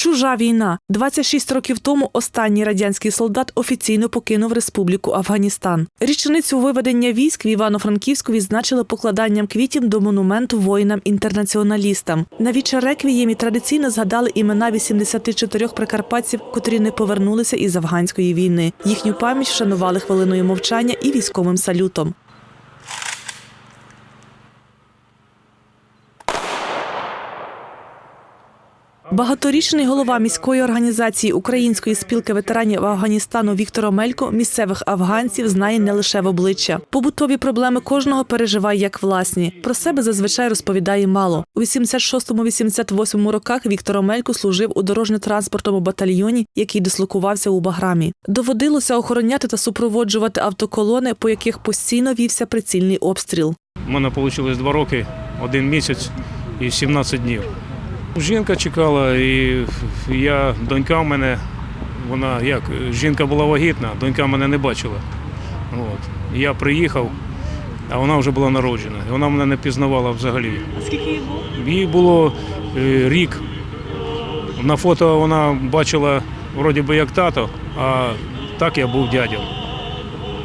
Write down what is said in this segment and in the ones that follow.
Чужа війна. 26 років тому останній радянський солдат офіційно покинув Республіку Афганістан. Річницю виведення військ в Івано-Франківську відзначили покладанням квітів до монументу воїнам-інтернаціоналістам. На віче реквіємі традиційно згадали імена 84 прикарпатців, котрі не повернулися із афганської війни. Їхню пам'ять вшанували хвилиною мовчання і військовим салютом. Багаторічний голова міської організації Української спілки ветеранів Афганістану Віктор Омелько місцевих афганців знає не лише в обличчя. Побутові проблеми кожного переживає як власні. Про себе зазвичай розповідає мало. У 86-88 роках Віктор Омелько служив у дорожньо-транспортному батальйоні, який дислокувався у Баграмі. Доводилося охороняти та супроводжувати автоколони, по яких постійно вівся прицільний обстріл. У мене вийшло два роки, один місяць і 17 днів. Жінка чекала, і я, донька в мене, вона як, жінка була вагітна, донька мене не бачила. От. Я приїхав, а вона вже була народжена. І вона мене не пізнавала взагалі. Скільки їй було? Їй було е, рік. На фото вона бачила вроді би як тато, а так я був дядям.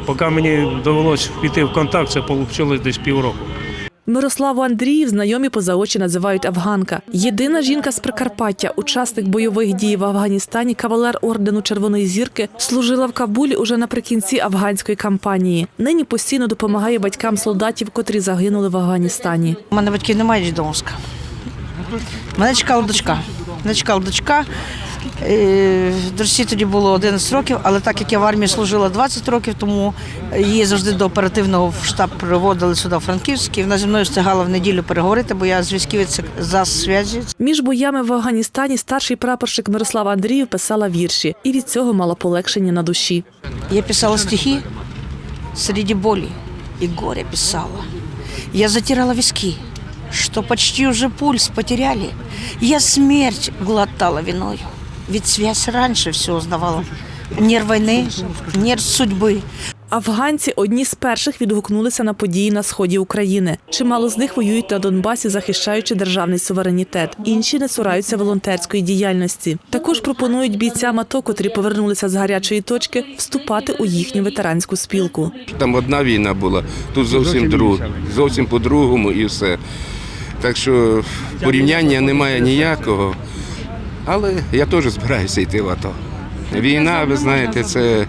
Поки мені довелося піти в контакт, це вийшло десь півроку. Мирославу Андріїв знайомі поза очі називають афганка. Єдина жінка з Прикарпаття, учасник бойових дій в Афганістані, кавалер ордену Червоної зірки, служила в Кабулі уже наприкінці афганської кампанії. Нині постійно допомагає батькам солдатів, котрі загинули в Афганістані. У мене батьків немає Жідомська. Мене чекала дочка. Мене чекала дочка. Е, Дочці тоді було 11 років, але так як я в армії служила 20 років, тому її завжди до оперативного в штаб приводили сюди в Франківський. Вона зі мною встигала в неділю переговорити, бо я зв'язківець за зв'язі. Між боями в Афганістані старший прапорщик Мирослава Андріїв писала вірші, і від цього мала полегшення на душі. Я писала стихи среди боли и горя писала. Я затирала виски, что почти уже пульс потеряли. Я смерть глотала виною, ведь связь раньше все узнавала. Нерв войны, нерв судьбы. Афганці одні з перших відгукнулися на події на сході України. Чимало з них воюють на Донбасі, захищаючи державний суверенітет. Інші не цураються волонтерської діяльності. Також пропонують бійцям АТО, котрі повернулися з гарячої точки, вступати у їхню ветеранську спілку. Там одна війна була, тут зовсім друга, зовсім по-другому і все. Так що порівняння немає ніякого. Але я теж збираюся йти в АТО. Війна, ви знаєте, це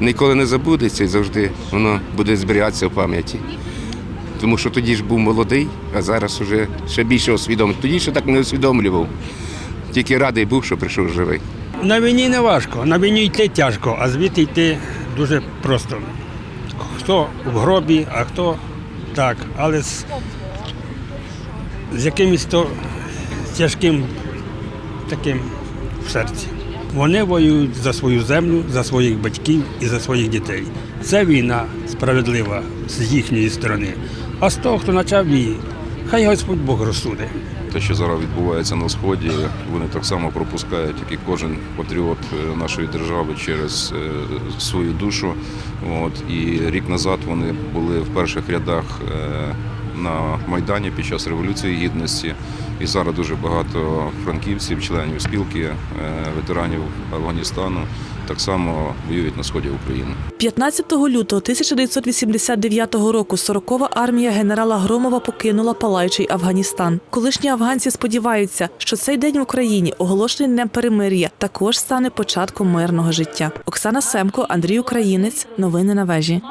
ніколи не забудеться і завжди воно буде зберігатися в пам'яті. Тому що тоді ж був молодий, а зараз вже ще більше усвідомлюю. Тоді ще так не усвідомлював. Тільки радий був, що прийшов живий. На війні не важко, на війні йти тяжко, а звідти йти дуже просто. Хто в гробі, а хто так, але з, з якимось то тяжким таким в серці. Вони воюють за свою землю, за своїх батьків і за своїх дітей. Це війна справедлива з їхньої сторони. А з того, хто почав її, хай Господь Бог розсуде. Те, що зараз відбувається на сході, вони так само пропускають, як і кожен патріот е, нашої держави через е, свою душу. От і рік назад вони були в перших рядах е, на майдані під час революції гідності. І зараз дуже багато франківців, членів спілки е, ветеранів Афганістану так само воюють на сході України. 15 лютого 1989 року 40-ва армія генерала Громова покинула палаючий Афганістан. Колишні афганці сподіваються, що цей день в Україні, оголошений днем перемир'я, також стане початком мирного життя. Оксана Семко, Андрій Українець. Новини на вежі.